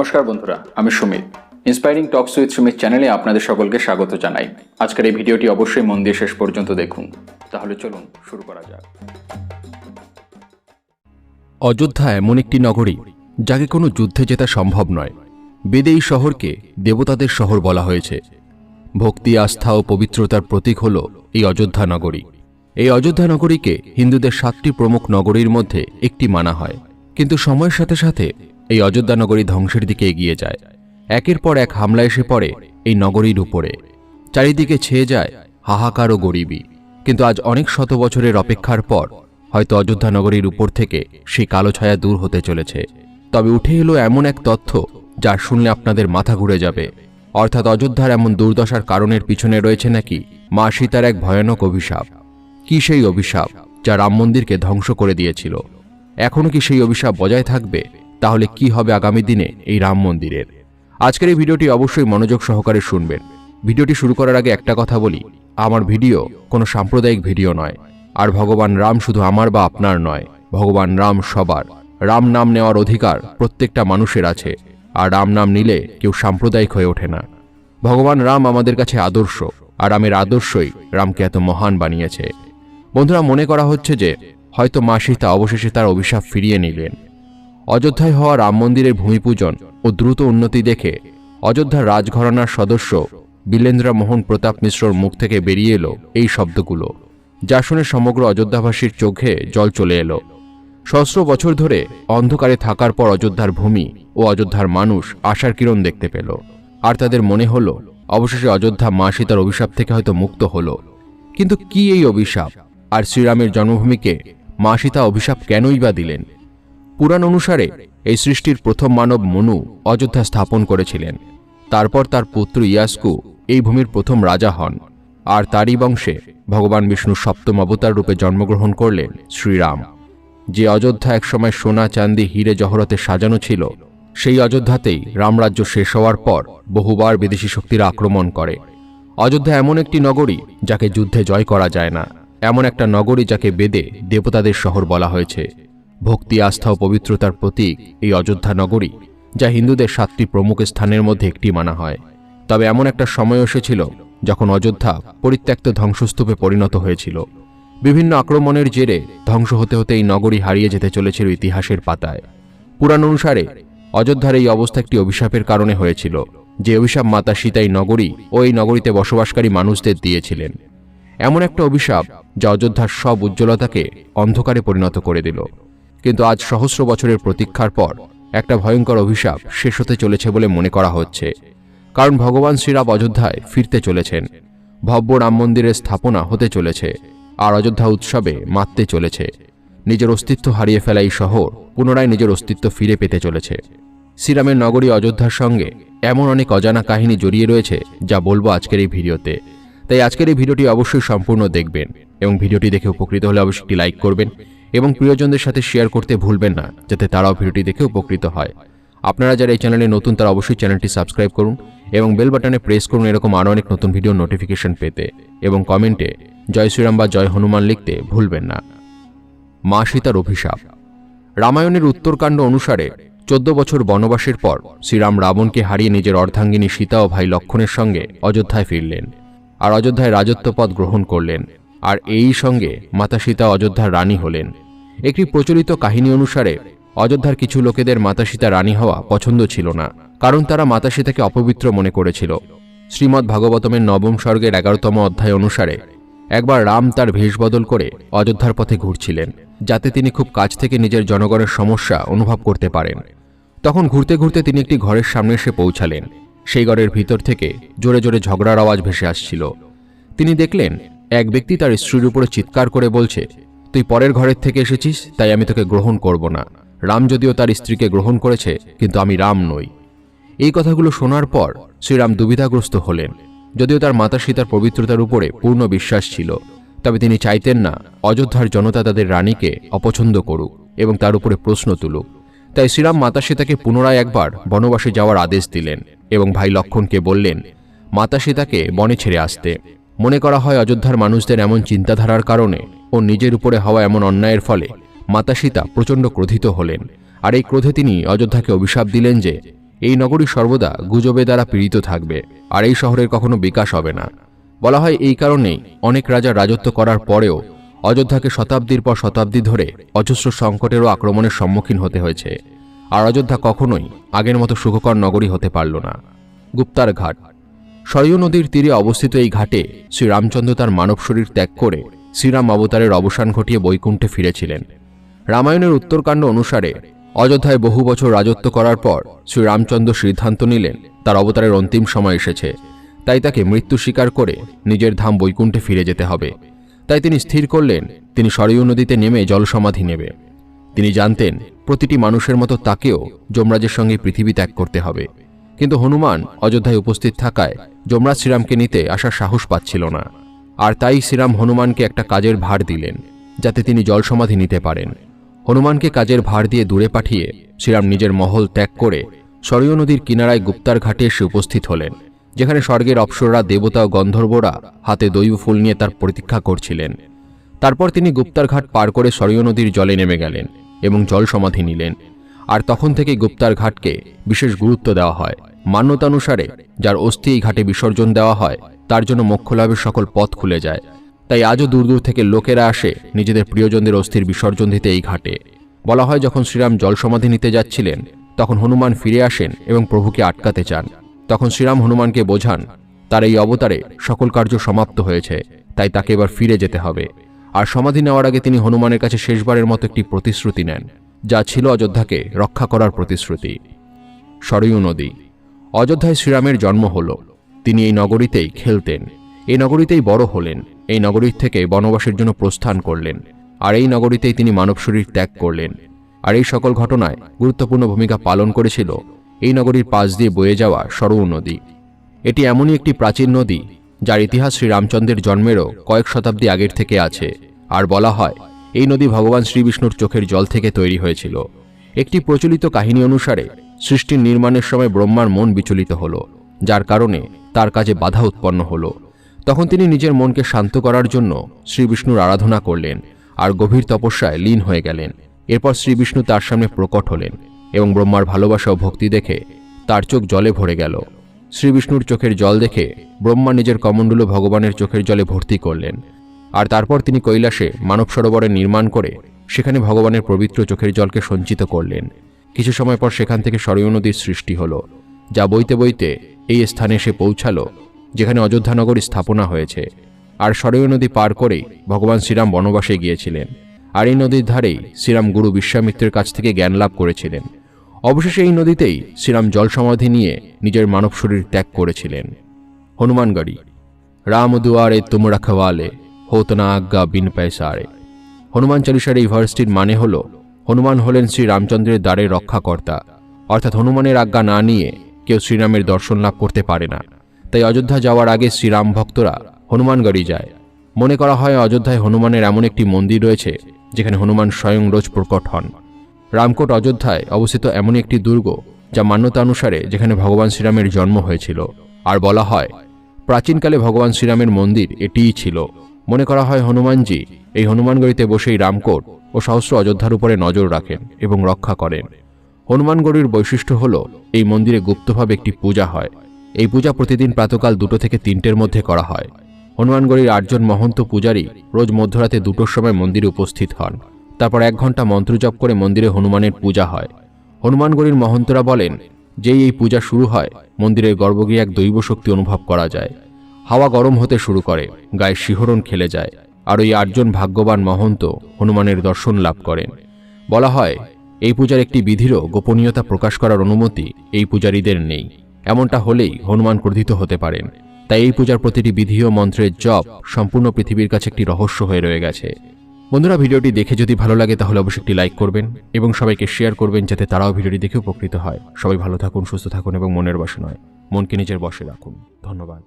নমস্কার বন্ধুরা, আমি Sumit. Inspiring talks with Sumit চ্যানেলে আপনাদের সকলকে স্বাগত জানাই। আজকের এই ভিডিওটি অবশ্যই মন দিয়ে শেষ পর্যন্ত দেখুন। তাহলে চলুন শুরু করা যাক। অযোধ্যা এমন একটি নগরী, যাকে কোনো যুদ্ধে জেতা সম্ভব নয়। বেদে এই শহরকে দেবতাদের শহর বলা হয়েছে। ভক্তি, আস্থা ও পবিত্রতার প্রতীক হল এই অযোধ্যা নগরী। এই অযোধ্যা নগরীকে হিন্দুদের সাতটি প্রমুখ নগরীর মধ্যে একটি মানা হয়। কিন্তু সময়ের সাথে সাথে এই অযোধ্যা নগরী ধ্বংসের দিকে এগিয়ে যায়। একের পর এক হামলা এসে পড়ে এই নগরীর উপরে। চারিদিকে ছেয়ে যায় হাহাকার ও গরিবী। কিন্তু আজ অনেক শত বছরের অপেক্ষার পর হয়তো অযোধ্যা নগরীর উপর থেকে সেই কালো ছায়া দূর হতে চলেছে। তবে উঠে এলো এমন এক তথ্য যা শুনলে আপনাদের মাথা ঘুরে যাবে। অর্থাৎ অযোধ্যার এমন দুর্দশার কারণের পিছনে রয়েছে নাকি মা সীতার এক ভয়ানক অভিশাপ। কি সেই অভিশাপ যা রাম মন্দিরকে ধ্বংস করে দিয়েছিল? এখনও কি সেই অভিশাপ বজায় থাকবে? তাহলে কি হবে আগামী দিনে এই রাম মন্দিরের? আজকের এই ভিডিওটি অবশ্যই মনোযোগ সহকারে শুনবেন। ভিডিওটি শুরু করার আগে একটা কথা বলি, আমার ভিডিও কোনো সাম্প্রদায়িক ভিডিও নয়। আর ভগবান রাম শুধু আমার বা আপনার নয়, ভগবান রাম সবার। রাম নাম নেওয়ার অধিকার প্রত্যেকটা মানুষের আছে, আর রাম নাম নিলে কেউ সাম্প্রদায়িক হয়ে ওঠে না। ভগবান রাম আমাদের কাছে আদর্শ, আর রামের আদর্শই রামকে এত মহান বানিয়েছে। বন্ধুরা, মনে করা হচ্ছে যে হয়তো মা সীতা অবশেষে তার অভিশাপ ফিরিয়ে নিলেন। অযোধ্যায় হওয়া রাম মন্দিরের ভূমিপূজন ও দ্রুত উন্নতি দেখে অযোধ্যার রাজঘরানার সদস্য বীলেন্দ্র মোহন প্রতাপ মিশ্রর মুখ থেকে বেরিয়ে এলো এই শব্দগুলো, যা শুনে সমগ্র অযোধ্যাবাসীর চোখে জল চলে এলো। সহস্র বছর ধরে অন্ধকারে থাকার পর অযোধ্যার ভূমি ও অযোধ্যার মানুষ আশার কিরণ দেখতে পেল। আর তাদের মনে হলো, অবশেষে অযোধ্যা মা সীতার অভিশাপ থেকে হয়তো মুক্ত হলো। কিন্তু কি এই অভিশাপ? আর শ্রীরামের জন্মভূমিকে মা সীতা অভিশাপ কেনই বা দিলেন? পুরাণ অনুসারে, এই সৃষ্টির প্রথম মানব মনু অযোধ্যা স্থাপন করেছিলেন। তারপর তার পুত্র ইয়াসকু এই ভূমির প্রথম রাজা হন, আর তারই বংশে ভগবান বিষ্ণু সপ্তম অবতার রূপে জন্মগ্রহণ করলেন শ্রীরাম। যে অযোধ্যা একসময় সোনা, চাঁদি, হিরে, জহরতে সাজানো ছিল, সেই অযোধ্যাতেই রামরাজ্য শেষ হওয়ার পর বহুবার বিদেশি শক্তিরা আক্রমণ করে। অযোধ্যা এমন একটি নগরী যাকে যুদ্ধে জয় করা যায় না, এমন একটা নগরী যাকে বেদে দেবতাদের শহর বলা হয়েছে। ভক্তি, আস্থা ও পবিত্রতার প্রতীক এই অযোধ্যা নগরী, যা হিন্দুদের সাতটি প্রমুখ স্থানের মধ্যে একটি মানা হয়। তবে এমন একটা সময় এসেছিল যখন অযোধ্যা পরিত্যক্ত ধ্বংসস্তূপে পরিণত হয়েছিল। বিভিন্ন আক্রমণের জেরে ধ্বংস হতে হতে এই নগরী হারিয়ে যেতে চলেছিল ইতিহাসের পাতায়। পুরাণ অনুসারে অযোধ্যার এই অবস্থা একটি অভিশাপের কারণে হয়েছিল। যে অভিশাপ মাতা সীতা এই নগরী ও এই নগরীতে বসবাসকারী মানুষদের দিয়েছিলেন। এমন একটা অভিশাপ যা অযোধ্যার সব উজ্জ্বলতাকে অন্ধকারে পরিণত করে দিল। কিন্তু আজ সহস্র বছরের প্রতীক্ষার পর একটা ভয়ঙ্কর অভিশাপ শেষ হতে চলেছে বলে মনে করা হচ্ছে। কারণ ভগবান শ্রীরাম অযোধ্যায় ফিরতে চলেছেন। ভব্য রাম মন্দিরের স্থাপনা হতে চলেছে আর অযোধ্যা উৎসবে মাততে চলেছে। নিজের অস্তিত্ব হারিয়ে ফেলা এই শহর পুনরায় নিজের অস্তিত্ব ফিরে পেতে চলেছে। শ্রীরামের নগরী অযোধ্যার সঙ্গে এমন অনেক অজানা কাহিনী জড়িয়ে রয়েছে যা বলব আজকের এই ভিডিওতে। তাই আজকের এই ভিডিওটি অবশ্যই সম্পূর্ণ দেখবেন এবং ভিডিওটি দেখে উপকৃত হলে অবশ্যই একটি লাইক করবেন। এবং প্রিয়জনদের সাথে শেয়ার করতে ভুলবেন না, যাতে তারাও ভিডিওটি দেখে উপকৃত হয়। আপনারা যারা এই চ্যানেলে নতুন, তারা অবশ্যই চ্যানেলটি সাবস্ক্রাইব করুন এবং বেল বাটনে প্রেস করুন এরকম আরও অনেক নতুন ভিডিও নোটিফিকেশন পেতে এবং কমেন্টে জয় শ্রীরাম বা জয় হনুমান লিখতে ভুলবেন না। মা সীতার অভিশাপ। রামায়ণের উত্তরকাণ্ড অনুসারে চোদ্দ বছর বনবাসের পর শ্রীরাম রাবণকে হারিয়ে নিজের অর্ধাঙ্গিনী সীতা ও ভাই লক্ষণের সঙ্গে অযোধ্যায় ফিরলেন আর অযোধ্যায় রাজত্বপদ গ্রহণ করলেন। আর এই সঙ্গে মাতা সীতা অযোধ্যার রানী হলেন। একটি প্রচলিত কাহিনী অনুসারে, অযোধ্যার কিছু লোকেদের মাতা সীতা রানী হওয়া পছন্দ ছিল না, কারণ তারা মাতা সীতাকে অপবিত্র মনে করেছিল। শ্রীমদ্ ভাগবতমের নবম স্বর্গের এগারোতম অধ্যায় অনুসারে, একবার রাম তার ভেষ বদল করে অযোধ্যার পথে ঘুরছিলেন, যাতে তিনি খুব কাছ থেকে নিজের জনগণের সমস্যা অনুভব করতে পারেন। তখন ঘুরতে ঘুরতে তিনি একটি ঘরের সামনে এসে পৌঁছালেন। সেই ঘরের ভিতর থেকে জোরে জোরে ঝগড়ার আওয়াজ ভেসে আসছিল। তিনি দেখলেন, এক ব্যক্তি তার স্ত্রীর উপরে চিৎকার করে বলছে তুই পরের ঘরের থেকে এসেছিস, তাই আমি তোকে গ্রহণ করব না। রাম যদিও তার স্ত্রীকে গ্রহণ করেছে, কিন্তু আমি রাম নই। এই কথাগুলো শোনার পর শ্রীরাম দুবিধাগ্রস্ত হলেন। যদিও তার মাতা সীতার পবিত্রতার উপরে পূর্ণ বিশ্বাস ছিল, তবে তিনি চাইতেন না অযোধ্যার জনতা তাদের রানীকে অপছন্দ করুক এবং তার উপরে প্রশ্ন তুলুক। তাই শ্রীরাম মাতা সীতাকে পুনরায় একবার বনবাসে যাওয়ার আদেশ দিলেন এবং ভাই লক্ষণকে বললেন, মাতা সীতাকে বনে ছেড়ে আসতে। মনে করা হয় অযোধ্যার মানুষদের এমন চিন্তাধারার কারণে ও নিজের উপরে হওয়া এমন অন্যায়ের ফলে মাতা সীতা প্রচণ্ড ক্রোধিত হলেন। আর এই ক্রোধে তিনি অযোধ্যাকে অভিশাপ দিলেন যে, এই নগরী সর্বদা গুজবে দ্বারা পীড়িত থাকবে, আর এই শহরের কখনো বিকাশ হবে না। বলা হয় এই কারণেই অনেক রাজা রাজত্ব করার পরেও অযোধ্যাকে শতাব্দীর পর শতাব্দী ধরে অজস্র সংকটের ও আক্রমণের সম্মুখীন হতে হয়েছে। আর অযোধ্যা কখনোই আগের মতো সুখকর নগরী হতে পারল না। গুপ্তার ঘাট সরয়ূ নদীর তীরে অবস্থিত এই ঘাটে শ্রীরামচন্দ্র তার মানব শরীর ত্যাগ করে শ্রীরাম অবতারের অবসান ঘটিয়ে বৈকুণ্ঠে ফিরেছিলেন। রামায়ণের উত্তরকাণ্ড অনুসারে অযোধ্যায় বহু বছর রাজত্ব করার পর শ্রীরামচন্দ্র সিদ্ধান্ত নিলেন, তার অবতারের অন্তিম সময় এসেছে। তাই তাকে মৃত্যু স্বীকার করে নিজের ধাম বৈকুণ্ঠে ফিরে যেতে হবে। তাই তিনি স্থির করলেন, তিনি সরয়ূ নদীতে নেমে জলসমাধি নেবে। তিনি জানতেন, প্রতিটি মানুষের মতো তাকেও যমরাজের সঙ্গে পৃথিবী ত্যাগ করতে হবে। কিন্তু হনুমান অযোধ্যায় উপস্থিত থাকায় যমরাজ শ্রীরামকে নিতে আসার সাহস পাচ্ছিল না। আর তাই শ্রীরাম হনুমানকে একটা কাজের ভার দিলেন, যাতে তিনি জল সমাধি নিতে পারেন। হনুমানকে কাজের ভার দিয়ে দূরে পাঠিয়ে শ্রীরাম নিজের মহল ত্যাগ করে সরয়ূ নদীর কিনারায় গুপ্তার ঘাটে এসে উপস্থিত হলেন, যেখানে স্বর্গের অপ্সররা দেবতা ও গন্ধর্বরা হাতে দৈব ফুল নিয়ে তার প্রতীক্ষা করছিলেন। তারপর তিনি গুপ্তার ঘাট পার করে সরয়ূ নদীর জলে নেমে গেলেন এবং জল সমাধি নিলেন। আর তখন থেকে গুপ্তার ঘাটকে বিশেষ গুরুত্ব দেওয়া হয়। মান্যতানুসারে, যার অস্থি এই ঘাটে বিসর্জন দেওয়া হয়, তার জন্য মোক্ষ লাভের সকল পথ খুলে যায়। তাই আজও দূর দূর থেকে লোকেরা আসে নিজেদের প্রিয়জনদের অস্থির বিসর্জন দিতে এই ঘাটে। বলা হয়, যখন শ্রীরাম জল সমাধি নিতে যাচ্ছিলেন, তখন হনুমান ফিরে আসেন এবং প্রভুকে আটকাতে চান। তখন শ্রীরাম হনুমানকে বোঝান, তার এই অবতারে সকল কার্য সমাপ্ত হয়েছে, তাই তাকে এবার ফিরে যেতে হবে। আর সমাধি নেওয়ার আগে তিনি হনুমানের কাছে শেষবারের মতো একটি প্রতিশ্রুতি নেন, যা ছিল অযোধ্যাকে রক্ষা করার প্রতিশ্রুতি। সরয়ূ নদী অযোধ্যায় শ্রীরামের জন্ম হল। তিনি এই নগরীতেই খেলতেন। এই নগরীতেই বড় হলেন। এই নগরীর থেকে বনবাসের জন্য প্রস্থান করলেন। আর এই নগরীতেই তিনি মানব শরীর ত্যাগ করলেন। আর এই সকল ঘটনায় গুরুত্বপূর্ণ ভূমিকা পালন করেছিল এই নগরীর পাশ দিয়ে বয়ে যাওয়া সরয়ূ নদী। এটি এমনই একটি প্রাচীন নদী, যার ইতিহাস শ্রীরামচন্দ্রের জন্মেরও কয়েক শতাব্দী আগের থেকে আছে। আর বলা হয়, এই নদী ভগবান শ্রীবিষ্ণুর চোখের জল থেকে তৈরি হয়েছিল। একটি প্রচলিত কাহিনী অনুসারে সৃষ্টির নির্মাণের সময় ব্রহ্মার মন বিচলিত হল, যার কারণে তার কাজে বাধা উৎপন্ন হল। তখন তিনি নিজের মনকে শান্ত করার জন্য শ্রীবিষ্ণুর আরাধনা করলেন আর গভীর তপস্যায় লীন হয়ে গেলেন। এরপর শ্রীবিষ্ণু তার সামনে প্রকট হলেন এবং ব্রহ্মার ভালোবাসা ও ভক্তি দেখে তার চোখ জলে ভরে গেল। শ্রীবিষ্ণুর চোখের জল দেখে ব্রহ্মা নিজের কমণ্ডলু ভগবানের চোখের জলে ভর্তি করলেন। আর তারপর তিনি কৈলাসে মানব সরোবরের নির্মাণ করে সেখানে ভগবানের পবিত্র চোখের জলকে সঞ্চিত করলেন। কিছু সময় পর সেখান থেকে সরয়ূ নদীর সৃষ্টি হলো, যা বইতে বইতে এই স্থানে এসে পৌঁছালো, যেখানে অযোধ্যা নগরী স্থাপনা হয়েছে। আর সরয়ূ নদী পার করেই ভগবান শ্রীরাম বনবাসে গিয়েছিলেন, আর এই নদীর ধারেই শ্রীরাম গুরু বিশ্বামিত্রের কাছ থেকে জ্ঞান লাভ করেছিলেন। অবশেষে এই নদীতেই শ্রীরাম জল সমাধি নিয়ে নিজের মানব শরীর ত্যাগ করেছিলেন। হনুমানগড়ি রাম দুয়ারে তুম রখওয়ালে হোত না আজ্ঞা বিন পয়সারে। হনুমান চালিসার এই ভার্সটির মানে হল হনুমান হলেন শ্রী রামচন্দ্রের দ্বারে রক্ষাকর্তা। অর্থাৎ হনুমানের আজ্ঞা না নিয়ে কেউ শ্রীরামের দর্শন লাভ করতে পারে না। তাই অযোধ্যা যাওয়ার আগে শ্রীরাম ভক্তরা হনুমানগড়ি যায়। মনে করা হয় অযোধ্যায় হনুমানের এমন একটি মন্দির রয়েছে, যেখানে হনুমান স্বয়ং রোজ প্রকট হন। রামকোট অযোধ্যায় অবস্থিত এমন একটি দুর্গ, যা মান্যতা অনুসারে যেখানে ভগবান শ্রীরামের জন্ম হয়েছিল। আর বলা হয়, প্রাচীনকালে ভগবান শ্রীরামের মন্দির এটিই ছিল। মনে করা হয় হনুমানজি এই হনুমানগড়িতে বসেই রামকোট ও সহস্র অযোধ্যার উপরে নজর রাখেন এবং রক্ষা করেন হনুমানগড়ির বৈশিষ্ট্য হল, এই মন্দিরে গুপ্তভাবে একটি পূজা হয়। এই পূজা প্রতিদিন প্রাতকাল দুটো থেকে তিনটের মধ্যে করা হয়। হনুমানগড়ির আটজন মহন্ত পূজারী রোজ মধ্যরাতে দুটোর সময় মন্দিরে উপস্থিত হন। তারপর এক ঘণ্টা মন্ত্রজপ করে মন্দিরে হনুমানের পূজা হয়। হনুমানগড়ির মহন্তরা বলেন, যেই এই পূজা শুরু হয়, মন্দিরের গর্ভগৃহে এক দৈব শক্তি অনুভব করা যায়। হাওয়া গরম হতে শুরু করে গায়ে শিহরণ খেলে যায়। আর ওই আটজন ভাগ্যবান মহন্ত হনুমানের দর্শন লাভ করেন। বলা হয়, এই পূজার একটি বিধিরও গোপনীয়তা প্রকাশ করার অনুমতি এই পূজারীদের নেই। এমনটা হলেই হনুমান ক্রোধিত হতে পারেন। তাই এই পূজার প্রতিটি বিধি ও মন্ত্রের জপ সম্পূর্ণ পৃথিবীর কাছে একটি রহস্য হয়ে রয়ে গেছে। বন্ধুরা, ভিডিওটি দেখে যদি ভালো লাগে, তাহলে অবশ্যই একটি লাইক করবেন এবং সবাইকে শেয়ার করবেন যাতে তারাও ভিডিওটি দেখে উপকৃত হয়। সবাই ভালো থাকুন, সুস্থ থাকুন এবং মনের বসে নয়, মনকে নিজের বসে রাখুন। ধন্যবাদ।